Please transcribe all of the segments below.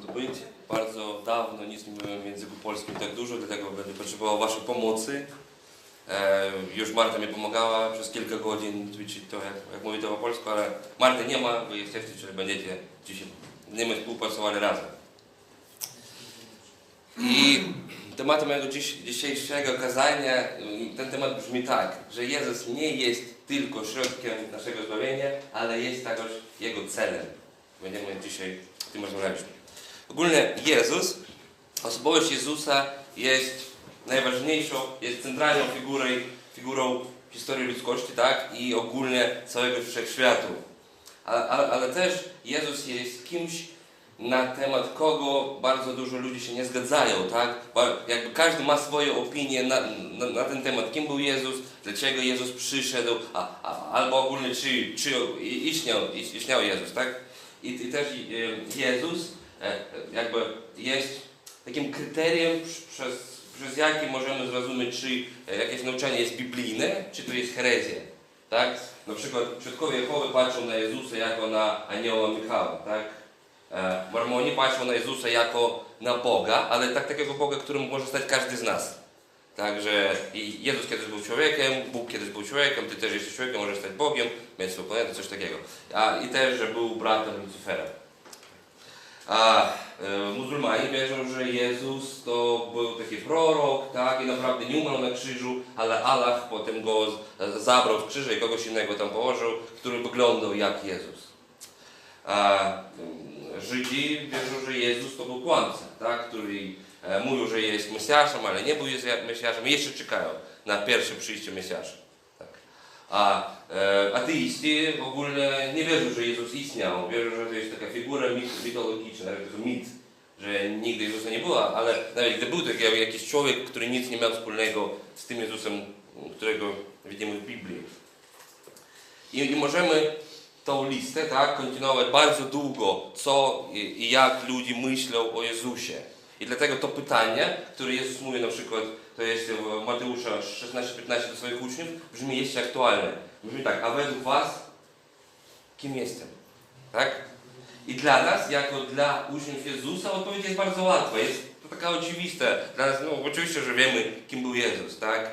tu być. Bardzo dawno nic nie mówiłem w języku polskim tak dużo, dlatego będę potrzebował Waszej pomocy. E, już Marta mi pomagała przez kilka godzin ćwiczyć to, jak, jak mówię to po polsku, ale Marty nie ma, Wy jesteście, czyli będziecie dzisiaj z nimi współpracowali razem. I tematem mojego dziś, dzisiejszego kazania, y, ten temat brzmi tak, że Jezus nie jest tylko środkiem naszego zbawienia, ale jest także Jego celem. Będziemy dzisiaj o tym rozmawiać. Ogólnie Jezus, osobowość Jezusa jest najważniejszą, jest centralną figurą, figurą historii ludzkości, tak? I ogólnie całego wszechświatu. Ale, ale, ale też Jezus jest kimś, na temat kogo bardzo dużo ludzi się nie zgadzają, tak? Bo jakby każdy ma swoje opinie na, na, na ten temat, kim był Jezus, dlaczego Jezus przyszedł, a, a, albo ogólnie czy, czy istniał, istniał Jezus, tak? I, i też e, Jezus jakby jest takim kryterium przez, przez jakie możemy zrozumieć, czy e, jakieś nauczanie jest biblijne, czy to jest herezja, tak? Na przykład przodkowie Jehowy patrzą na Jezusa jako na anioła Michała, tak? E, Mormoni patrzą na Jezusa jako na Boga, ale tak takiego Boga, którym może stać każdy z nas. Także Jezus kiedyś był człowiekiem, Bóg kiedyś był człowiekiem, Ty też jesteś człowiekiem, możesz stać Bogiem, mieć swoją planetę, coś takiego. A, I też, że był bratem Lucifera. A e, muzułmanie wierzą, że Jezus to był taki prorok, tak, i naprawdę nie umarł na krzyżu, ale Allah potem go z, zabrał w krzyże i kogoś innego tam położył, który wyglądał jak Jezus. A, Żydzi wierzą, że Jezus to był kłamca, tak? który e, mówił, że jest Mesjaszem, ale nie był Mesjaszem i jeszcze czekają na pierwsze przyjście Mesjasza. A e, ateiści ogólnie nie wierzą, że Jezus istniał, wierzą, że to jest taka figura mit, mitologiczna, że to mit, że nigdy Jezusa nie było, ale nawet gdy był taki jakiś człowiek, który nic nie miał wspólnego z tym Jezusem, którego widzimy w Biblii. I, i możemy tą listę, tak, kontynuować bardzo długo, co i, i jak ludzie myślą o Jezusie. I dlatego to pytanie, które Jezus mówi na przykład, to jest w Mateusza 16-15 do swoich uczniów, brzmi jeszcze aktualne. Brzmi tak, a według Was, kim jestem? Tak? I dla nas, jako dla uczniów Jezusa, odpowiedź jest bardzo łatwa. Jest to taka oczywista. Dla nas, no oczywiście, że wiemy, kim był Jezus, tak?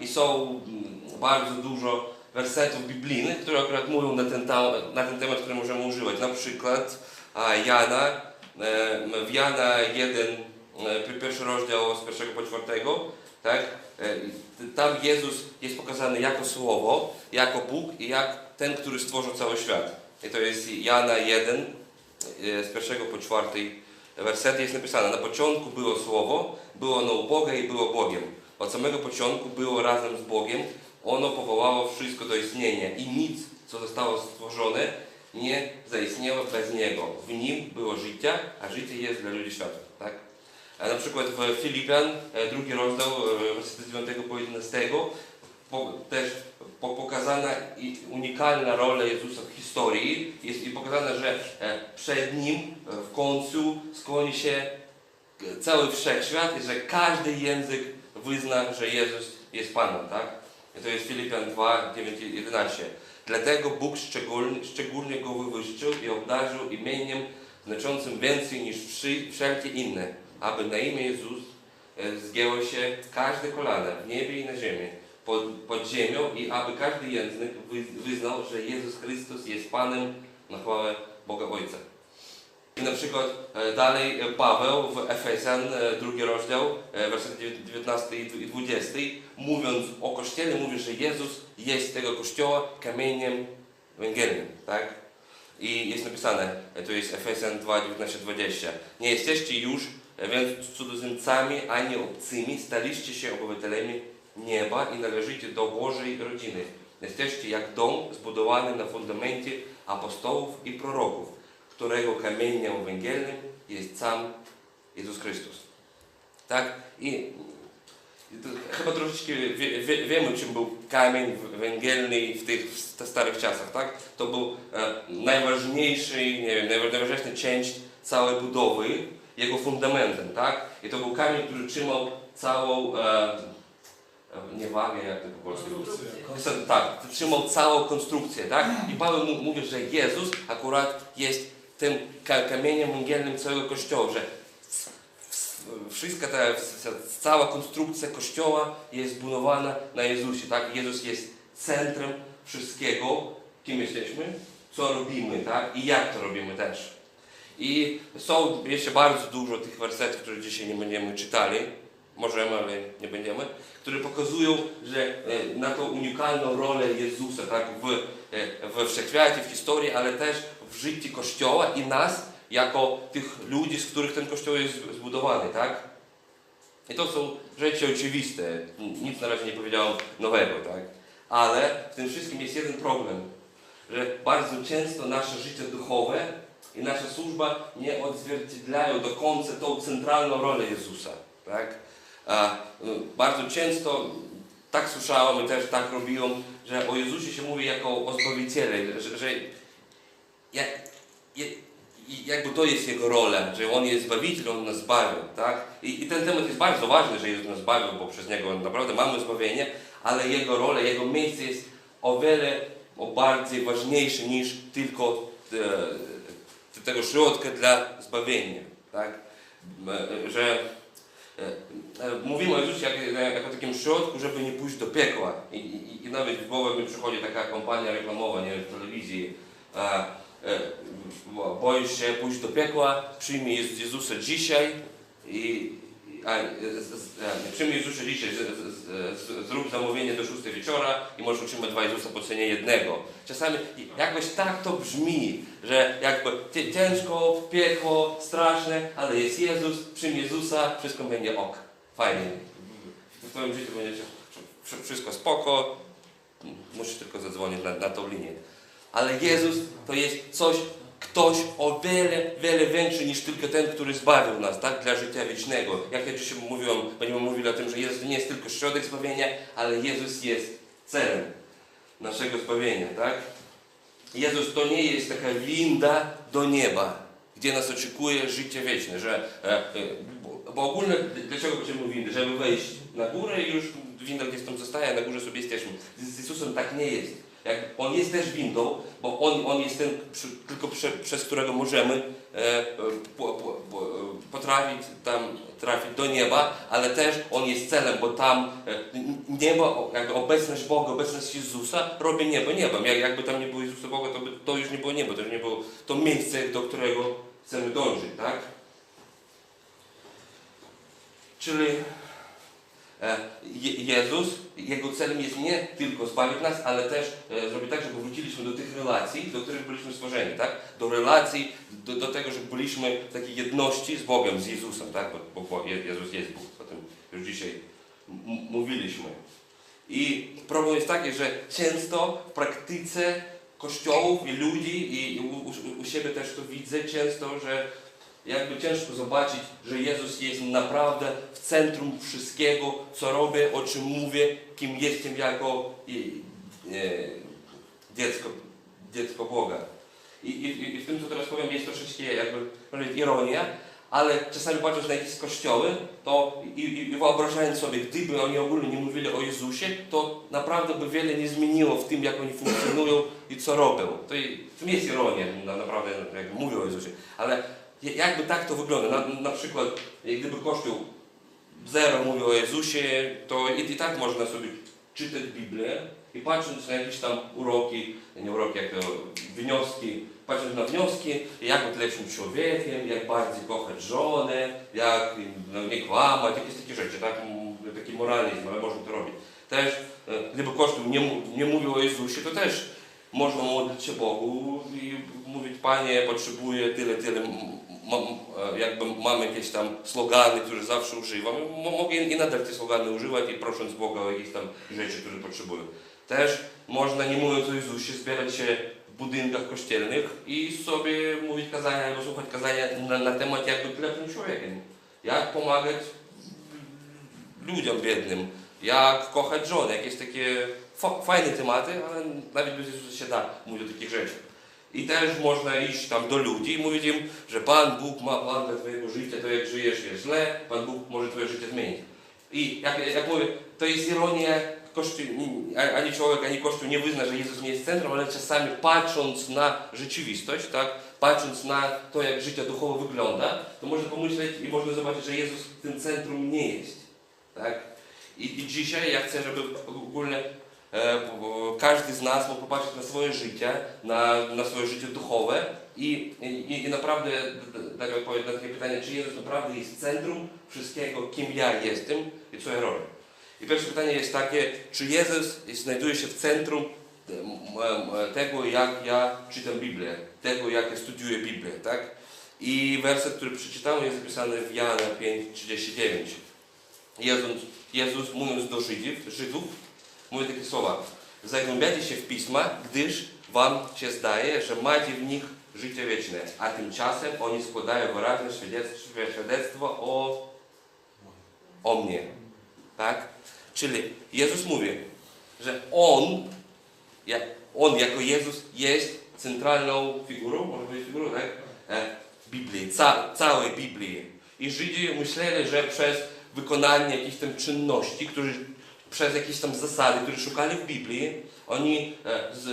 I są mm, bardzo dużo wersetów biblijnych, które akurat mówią na ten, na ten temat, który możemy używać. Na przykład Jana, e, w Jana 1, e, pierwszy rozdział z pierwszego po czwartego, tak? E, tam Jezus jest pokazany jako Słowo, jako Bóg i jak ten, który stworzył cały świat. I to jest Jana 1, z pierwszego po czwarty werset jest napisane, na początku było Słowo, było ono u Boga i było Bogiem. Od samego początku było razem z Bogiem, ono powołało wszystko do istnienia i nic, co zostało stworzone, nie zaistniało bez Niego. W Nim było życie, a życie jest dla ludzi świata. Tak? Na przykład w Filipian, e, drugi rozdział, z 9 po 11, po, też po, pokazana unikalna rola Jezusa w historii jest i pokazane, że e, przed Nim e, w końcu skłoni się cały wszechświat i że każdy język wyzna, że Jezus jest Panem. Tak? I to jest Filipian 2, 9, 11. Dlatego Bóg szczególnie, szczególnie go wywyższył i obdarzył imieniem znaczącym więcej niż wszelkie inne, aby na imię Jezus e, zgięło się każde kolana w niebie i na ziemi, pod, pod ziemią i aby każdy język wyznał, że Jezus Chrystus jest Panem na chwałę Boga Ojca. I na przykład e, dalej e, Paweł w Efezjan, drugi rozdział, werset 19 i 20, mówiąc o Kościele, mówi, że Jezus jest tego Kościoła kamieniem węgielnym, tak? I jest napisane, to jest Efezjan 2, 19, 20. Nie jesteście już więc cudzoziemcami ani obcymi, staliście się obywatelami nieba i należycie do Bożej rodziny. Jesteście jak dom zbudowany na fundamencie apostołów i proroków którego kamieniem węgielnym jest sam Jezus Chrystus. Tak? I, chyba troszeczkę wie, wie, wiemy, czym był kamień węgielny w tych starych czasach. Tak? To był e, najważniejszy, nie wiem, najważniejsza część całej budowy, jego fundamentem. Tak? I to był kamień, który trzymał całą e, nie wagę, jak to po polsku Tak, trzymał całą konstrukcję, tak? I Paweł mówi, że Jezus akurat jest tym ka- kamieniem węgielnym całego kościoła, że c- w- wszystka ta cała konstrukcja kościoła jest zbudowana na Jezusie, tak? Jezus jest centrum wszystkiego, kim jesteśmy, co robimy, tak? I jak to robimy też. I są jeszcze bardzo dużo tych wersetów, które dzisiaj nie będziemy czytali, możemy, ale nie będziemy, które pokazują, że e, na tą unikalną rolę Jezusa tak, w, e, we wszechświecie, w historii, ale też w życiu Kościoła i nas, jako tych ludzi, z których ten Kościół jest zbudowany, tak? I to są rzeczy oczywiste, nic na razie nie powiedziałem nowego, tak? Ale w tym wszystkim jest jeden problem, że bardzo często nasze życie duchowe i nasza służba nie odzwierciedlają do końca tą centralną rolę Jezusa. Tak? A, y, bardzo często tak słyszałem i też tak robiłem, że o Jezusie się mówi jako o Zbawicielu, że, że jak, jakby to jest Jego rola, że On jest Zbawiciel, On nas zbawił. Tak? I, I ten temat jest bardzo ważny, że Jezus nas zbawił, bo przez Niego naprawdę mamy zbawienie, ale Jego rola, Jego miejsce jest o wiele o bardziej ważniejsze niż tylko e, tego środka dla zbawienia. Tak? E, Że e, e, mówimy o Jezusie jak, jako takim środku, żeby nie pójść do piekła. I, i, i nawet w głowę mi przychodzi taka kampania reklamowa nie, w telewizji. Bo- boisz się pójść do piekła, przyjmij Jez- Jezusa dzisiaj i z, z, e, przyjmij Jezusa dzisiaj, zrób zamówienie do 6 wieczora i możesz otrzymać dwa Jezusa po cenie jednego. Czasami jakoś tak to brzmi, że jakby ciężko, piekło, straszne, ale jest Jezus, przyjmij Jezusa, wszystko będzie ok. Fajnie. W twoim życiu będzie wszy- wszystko spoko, musisz tylko zadzwonić na, na tą linię. Ale Jezus to jest coś, ktoś o wiele, wiele większy niż tylko ten, który zbawił nas, tak? Dla życia wiecznego. Jak ja dzisiaj mówiłem, będziemy mówili o tym, że Jezus nie jest tylko środek zbawienia, ale Jezus jest celem naszego zbawienia, tak? Jezus to nie jest taka winda do nieba, gdzie nas oczekuje życie wieczne, że, e, e, bo, ogólnie dlaczego potrzebujemy windy? Żeby wejść na górę i już winda gdzieś tam zostaje, a na górze sobie jesteśmy. Z Jezusem tak nie jest. Jak on jest też windą, bo on, on jest ten, przy, tylko prze, przez którego możemy e, e, po, potrafić tam trafić do nieba, ale też on jest celem, bo tam e, niebo, jakby obecność Boga, obecność Jezusa robi niebo niebem. Jak, jakby tam nie było Jezusa Boga, to by to już nie było niebo, to już nie było to miejsce, do którego chcemy dążyć, tak? Czyli e, Jezus, Jego celem jest nie tylko zbawić nas, ale też e, zrobić tak, żeby wróciliśmy do tych relacji, do których byliśmy stworzeni, tak? Do relacji, do, do tego, że byliśmy w takiej jedności z Bogiem, z Jezusem, tak? Bo, bo, bo Je- Jezus jest Bóg, o tym już dzisiaj mówiliśmy. I problem jest taki, że często w praktyce kościołów i ludzi i u, u, u siebie też to widzę często, że jakby ciężko zobaczyć, że Jezus jest naprawdę w centrum wszystkiego, co robię, o czym mówię, kim jestem jako e, dziecko, dziecko Boga. I, i, I w tym, co teraz powiem, jest troszeczkę jakby ironia, ale czasami patrząc na jakieś kościoły, to i, i, wyobrażając sobie, gdyby oni ogólnie nie mówili o Jezusie, to naprawdę by wiele nie zmieniło w tym, jak oni funkcjonują i co robią. To, to nie jest ironia, na, naprawdę jakby mówią o Jezusie, ale jakby tak to wygląda. Na, na przykład, gdyby Kościół zero mówił o Jezusie, to i, i tak można sobie czytać Biblię i patrząc na jakieś tam uroki, nie uroki, jak to wnioski, patrząc na wnioski, jak być lepszym człowiekiem, jak bardziej kochać żonę, jak no, nie kłamać, jakieś takie rzeczy, tak? M, taki moralizm, ale można to robić. Też, e, gdyby Kościół nie, nie mówił o Jezusie, to też można modlić się Bogu i mówić, Panie, potrzebuję tyle, tyle, e, jakby mam jakieś tam slogany, które zawsze używam. Mogę i nadal te slogany używać i prosząc Boga o jakieś tam rzeczy, które potrzebuję. Też można, nie mówiąc o Jezusie, zbierać się w budynkach kościelnych i sobie mówić kazania albo słuchać kazania na, na temat jak być lepszym człowiekiem. Jak pomagać ludziom biednym, jak kochać żonę, jakieś takie fajne tematy, ale nawet bez Jezusa się da mówić o takich rzeczach. I też można iść tam do ludzi i mówić im, że Pan Bóg ma plan dla Twojego życia, to jak żyjesz jest źle, Pan Bóg może Twoje życie zmienić. I jak, jak mówię, to jest ironia Kościół, ani człowiek, ani Kościół nie wyzna, że Jezus nie jest centrum, ale czasami patrząc na rzeczywistość, tak, patrząc na to, jak życie duchowo wygląda, to można pomyśleć i można zobaczyć, że Jezus tym centrum nie jest. Tak? I, I dzisiaj ja chcę, żeby ogólnie każdy z nas mógł popatrzeć na swoje życie, na, na swoje życie duchowe i, i, i naprawdę dać odpowiedź na takie pytanie, czy Jezus naprawdę jest centrum wszystkiego, kim ja jestem i co ja robię. I pierwsze pytanie jest takie, czy Jezus znajduje się w centrum e, m- tego, jak ja czytam Biblię, tego, jak ja studiuję Biblię, tak? I werset, który przeczytałem, jest zapisany w Jana 5,39. Jezus, Jezus mówiąc do Żydów, Żydów, mówi takie słowa. Zagłębiacie się w Pisma, gdyż wam się zdaje, że macie w nich życie wieczne, a tymczasem oni składają wyraźne świadectwo, o, o mnie. Tak? Czyli Jezus mówi, że On, jak, On jako Jezus jest centralną figurą, może być figurą, tak? E, Biblii, ca, całej Biblii. I Żydzi myśleli, że przez wykonanie jakichś tam czynności, które, przez jakieś tam zasady, które szukali w Biblii, oni e, z,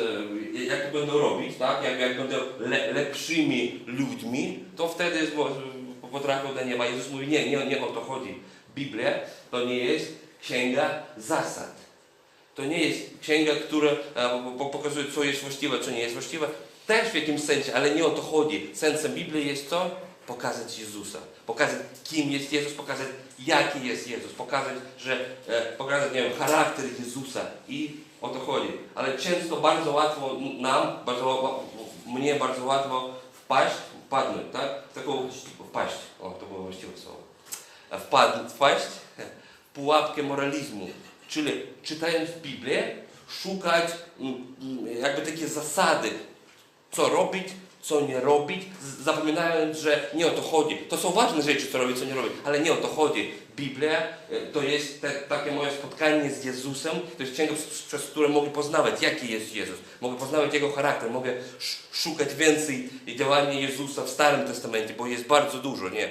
jak to będą robić, tak? jak, jak będą le, lepszymi ludźmi, to wtedy z- potrafią do nieba. Jezus mówi, nie, nie, nie o to chodzi. Biblia to nie jest księga zasad. To nie jest księga, która e, po- pokazuje, co jest właściwe, co nie jest właściwe. Też w jakimś sensie, ale nie o to chodzi. Sensem Biblii jest co? Pokazać Jezusa. Pokazać, kim jest Jezus, pokazać, jaki jest Jezus. Pokazać, że, e, pokazać, nie wiem, charakter Jezusa. I o to chodzi. Ale często bardzo łatwo nam, bardzo, mnie bardzo łatwo wpaść, wpadnąć, tak? Taką, wpaść. O, to było właściwe słowo. Wpadł, wpaść w pułapkę moralizmu. Czyli czytając Biblię, szukać jakby takie zasady, co robić, co nie robić, zapominając, że nie o to chodzi. To są ważne rzeczy, co robić, co nie robić, ale nie o to chodzi. Biblia e, to jest te, takie moje spotkanie z Jezusem, to jest księga, przez- które mogę poznawać, jaki jest Jezus. Mogę poznawać Jego charakter, mogę sz- szukać więcej działania Jezusa w Starym Testamencie, bo jest bardzo dużo, nie? E,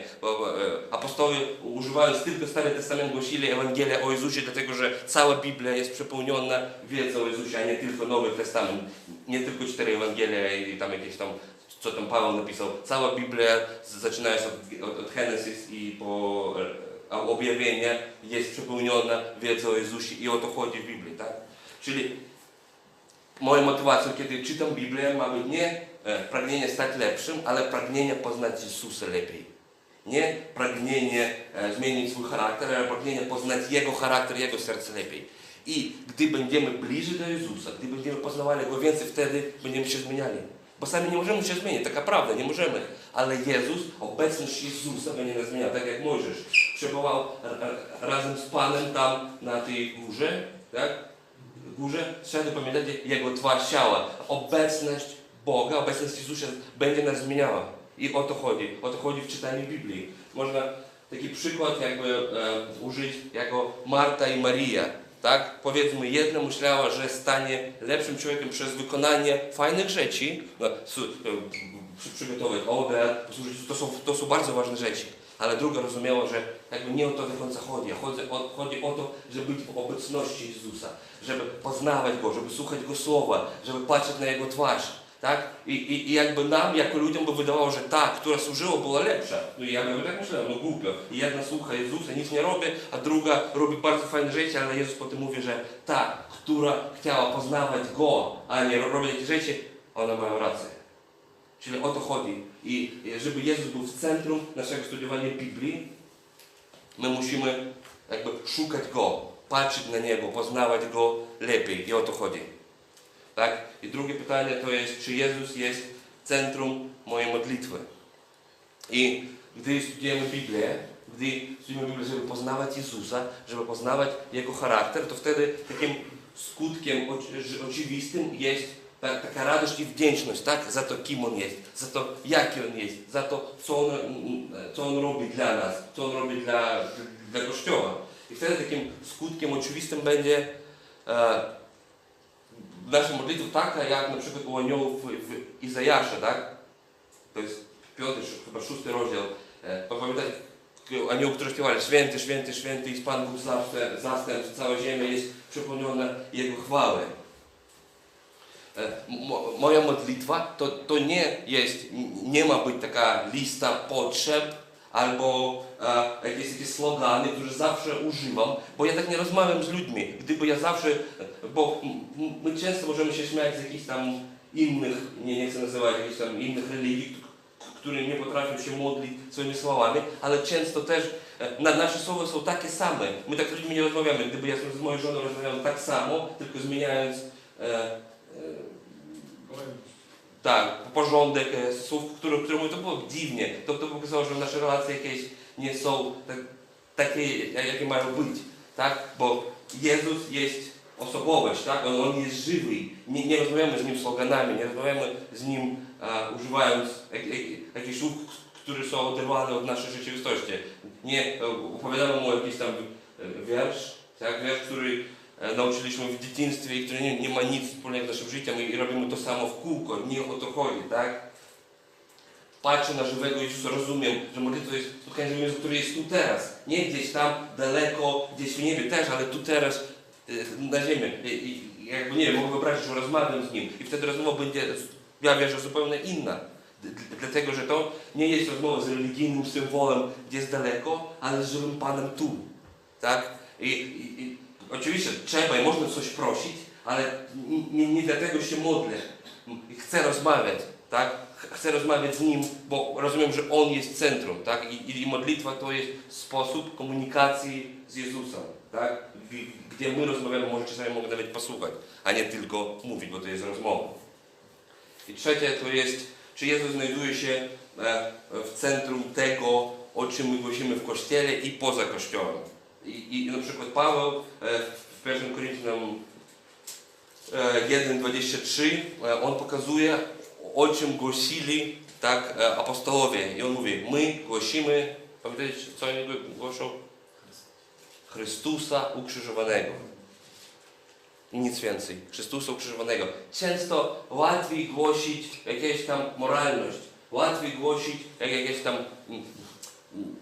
apostoły używając tylko Stary Testament głosili Ewangelię o Jezusie, dlatego że cała Biblia jest przepełniona wiedzą o Jezusie, a nie tylko Nowy Testament. Nie tylko cztery Ewangelie i tam jakieś tam co tam Paweł napisał. Cała Biblia, zaczynając od, od, od Genesis i po e, objawienie, jest przepełniona wiedzą o Jezusie i o to chodzi w Biblii, tak? Czyli moją motywacją, kiedy czytam Biblię, ma być nie e, pragnienie stać lepszym, ale pragnienie poznać Jezusa lepiej. Nie pragnienie e, zmienić swój charakter, ale pragnienie poznać Jego charakter, Jego serce lepiej. I gdy będziemy bliżej do Jezusa, gdy będziemy poznawali Go więcej, wtedy będziemy się zmieniali. Bo sami nie możemy się zmienić, taka prawda, nie możemy. Ale Jezus, obecność Jezusa będzie nas zmieniała, tak jak Mojżesz przebywał ra- ra- razem z Panem tam na tej górze, tak? Górze, szedł, pamiętacie, Jego twarz ciała. Obecność Boga, obecność Jezusa będzie nas zmieniała. I o to chodzi. O to chodzi w czytaniu Biblii. Można taki przykład jakby e, użyć jako Marta i Maria. Tak? Powiedzmy, jedna myślała, że stanie lepszym człowiekiem przez wykonanie fajnych rzeczy, no, e, przy, przygotować obiad, to są, to są bardzo ważne rzeczy. Ale druga rozumiała, że jakby nie o to do końca chodzi. a Chodzi o, chodzi o to, żeby być w obecności Jezusa, żeby poznawać Go, żeby słuchać Go słowa, żeby patrzeć na Jego twarz. Tak? I, i, I jakby nam, jako ludziom, by wydawało, że ta, która służyła, była lepsza. No i ja bym tak myślałem, no głupio. I jedna słucha Jezusa, nic nie robi, a druga robi bardzo fajne rzeczy, ale Jezus potem mówi, że ta, która chciała poznawać Go, a nie robić jakieś rzeczy, ona ma rację. Czyli o to chodzi. I żeby Jezus był w centrum naszego studiowania Biblii, my musimy jakby szukać Go, patrzeć na Niego, poznawać Go lepiej. I o to chodzi. Tak? I drugie pytanie to jest, czy Jezus jest centrum mojej modlitwy. I gdy studiujemy Biblię, gdy studiujemy Biblię, żeby poznawać Jezusa, żeby poznawać Jego charakter, to wtedy takim skutkiem oczywistym jest ta, taka radość i wdzięczność tak? za to, kim On jest, za to, jaki On jest, za to, co On, co on robi dla nas, co On robi dla, dla Kościoła. I wtedy takim skutkiem oczywistym będzie e, nasza modlitwa taka, jak na przykład u aniołów w, Izajasza, tak? To jest piąty, chyba szósty rozdział. E, Pamiętacie, k- aniołów, którzy śpiewali Święty, święty, święty jest Pan Bóg zastępstw, cała ziemia jest przepełniona Jego chwałę. E, mo- Moja modlitwa to, to nie jest, nie ma być taka lista potrzeb albo e, jakieś takie slogany, które zawsze używam, bo ja tak nie rozmawiam z ludźmi. Gdyby ja zawsze, bo my często możemy się śmiać z jakichś tam innych, nie, nie chcę nazywać jakichś tam innych religii, które nie potrafią się modlić swoimi słowami, ale często też e, na, nasze słowa są takie same. My tak z ludźmi nie rozmawiamy. Gdyby ja z moją żoną rozmawiał tak samo, tylko zmieniając e, e, tak, porządek e, słów, które, które mówię, to było dziwnie. To, to pokazało, że nasze relacje jakieś nie są tak, takie, jak- jakie mają być. Tak? Bo Jezus jest osobowość, tak? On, on jest żywy. Nie, nie rozmawiamy z Nim sloganami, nie rozmawiamy z Nim e, używając jak, jak, jakichś słów, które są oderwane od naszej rzeczywistości. Nie e, opowiadamy Mu jakiś tam e, wiersz, tak? wiersz, który nauczyliśmy w dzieciństwie i który nie, nie ma nic wspólnego z naszym życiem i, robimy to samo w kółko. Nie o to chodzi, tak? Patrzę na żywego Jezusa, rozumiem, że modlitwa jest spotkaniem z Jezusa, który jest tu teraz. Nie gdzieś tam daleko, gdzieś w niebie też, ale tu teraz na ziemi. I, jakby nie wiem, mogę wyobrazić, że rozmawiam z Nim i wtedy rozmowa będzie, ja wierzę, zupełnie inna. Dlatego, że to nie jest rozmowa z religijnym symbolem gdzieś daleko, ale z żywym Panem tu. Tak? I, i, i oczywiście trzeba i można coś prosić, ale nie, nie dlatego się modlę. Chcę rozmawiać, tak? Ch- Chcę rozmawiać z Nim, bo rozumiem, że On jest centrum, tak? I, i modlitwa to jest sposób komunikacji z Jezusem, tak? Gdzie my rozmawiamy, może czasami mogę nawet posłuchać, a nie tylko mówić, bo to jest rozmowa. I trzecie to jest, czy Jezus znajduje się e, w centrum tego, o czym my głosimy w Kościele i poza Kościołem. I, i na przykład Paweł e, w 1 Koryntianom e, 1,23 e, on pokazuje, o czym głosili tak apostołowie. I on mówi, my głosimy, pamiętacie, co oni głoszą? Chrystusa ukrzyżowanego. I nic więcej. Chrystusa ukrzyżowanego. Często łatwiej głosić jakąś tam moralność. Łatwiej głosić jak jakieś tam mm, mm,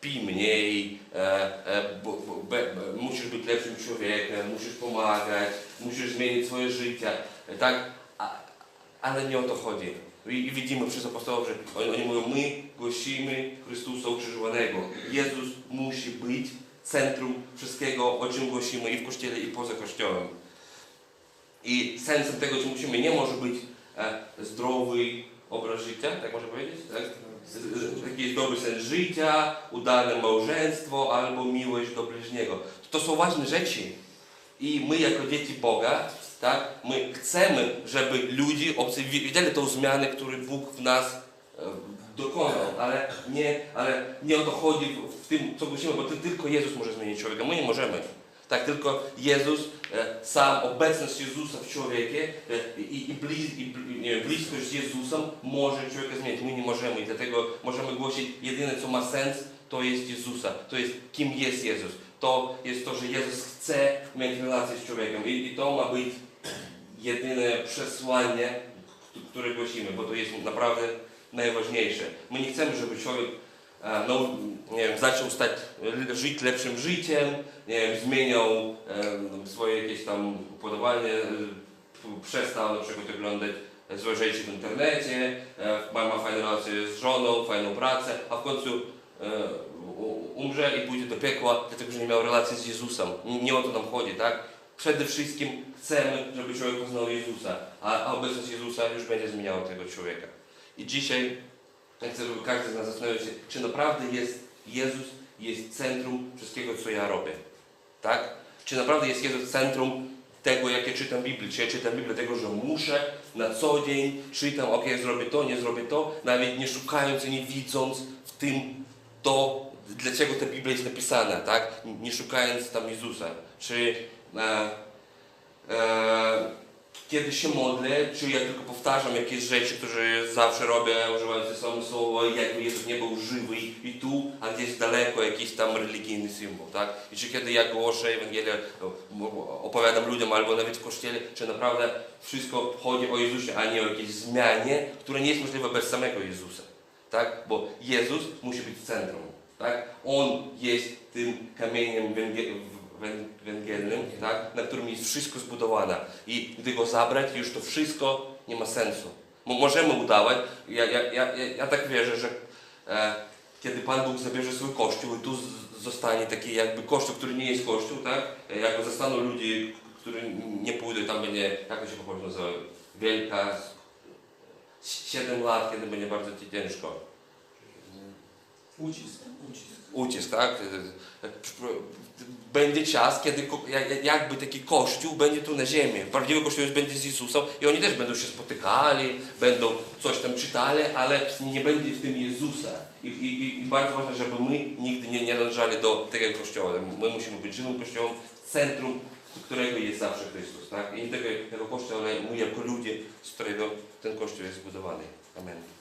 pij mniej, e, e, bo, bo, be, be, musisz być lepszym człowiekiem, musisz pomagać, musisz zmienić swoje życie. Tak? A, ale nie o to chodzi. I, I widzimy przez apostołów, że oni, oni mówią, my głosimy Chrystusa ukrzyżowanego. Jezus musi być centrum wszystkiego, o czym głosimy i w Kościele, i poza Kościołem. I sensem tego, co musimy, nie może być e, zdrowy obraz życia, tak można powiedzieć? Tak? Z- Jakiś dobry sens życia, udane małżeństwo albo miłość do bliźniego. To są ważne rzeczy. I my jako dzieci Boga, tak, my chcemy, żeby ludzie obcy widzieli tą zmianę, którą Bóg w nas e, dokonał, ale nie, ale nie o to chodzi w, w tym, co głosimy, bo ty, tylko Jezus może zmienić człowieka, my nie możemy. Tak, tylko Jezus, e, sam, obecność Jezusa w człowiekie e, i, i, bliz, i nie bliskość z Jezusem może człowieka zmienić. My nie możemy i dlatego możemy głosić jedyne, co ma sens, to jest Jezusa. To jest, kim jest Jezus. To jest to, że Jezus chce mieć relację z człowiekiem i, i to ma być jedyne przesłanie, które głosimy, bo to jest naprawdę najważniejsze. My nie chcemy, żeby człowiek e, no, nie wiem, zaczął stać, l- żyć lepszym życiem, nie wiem, zmieniał e, swoje jakieś tam upodobanie, e, przestał na przykład oglądać złe rzeczy w internecie, e, ma, fajne relacje z żoną, fajną pracę, a w końcu e, umrze i pójdzie do piekła, dlatego że nie miał relacji z Jezusem. Nie, nie o to nam chodzi, tak? Przede wszystkim chcemy, żeby człowiek poznał Jezusa, a, a obecność Jezusa już będzie zmieniała tego człowieka. I dzisiaj ja chcę, żeby każdy z nas zastanowił się, czy naprawdę jest Jezus jest centrum wszystkiego, co ja robię. Tak? Czy naprawdę jest Jezus centrum tego, jak ja czytam Biblię? Czy ja czytam Biblię tego, że muszę na co dzień czytam, ok, zrobię to, nie zrobię to, nawet nie szukając i nie widząc w tym to, dlaczego ta Biblia jest napisana, tak? Nie szukając tam Jezusa. Czy e, e, kiedy się modlę, czy ja tylko powtarzam jakieś rzeczy, które zawsze robię, używając te same słowa, jakby Jezus nie był żywy i tu, a gdzieś daleko jakiś tam religijny symbol, tak? I czy kiedy ja głoszę Ewangelię, opowiadam ludziom albo nawet w kościele, czy naprawdę wszystko chodzi o Jezusie, a nie o jakiejś zmianie, która nie jest możliwa bez samego Jezusa, tak? Bo Jezus musi być centrum. Tak? On jest tym kamieniem węgielnym, tak? na którym jest wszystko zbudowane. I gdy go zabrać, już to wszystko nie ma sensu. Mo- Możemy udawać. Ja, ja, ja, ja, tak wierzę, że e, kiedy Pan Bóg zabierze swój kościół i tu zostanie taki jakby kościół, który nie jest kościół, tak? Jakby zostaną ludzie, którzy nie pójdą, tam będzie, jak to się po polsku nazywa, wielka, 7 lat, kiedy będzie bardzo ci ciężko. Ucisk. Ucisk. Ucisk, tak? Będzie czas, kiedy jakby taki kościół będzie tu na ziemi. Prawdziwy kościół będzie z Jezusem i oni też będą się spotykali, będą coś tam czytali, ale nie będzie w tym Jezusa. I, i, i bardzo ważne, żeby my nigdy nie, nie do tego kościoła. My musimy być żywym kościołem, centrum którego jest zawsze Chrystus. Tak? I nie tego, tego kościoła, ale my jako ludzie, z którego ten kościół jest zbudowany. Amen.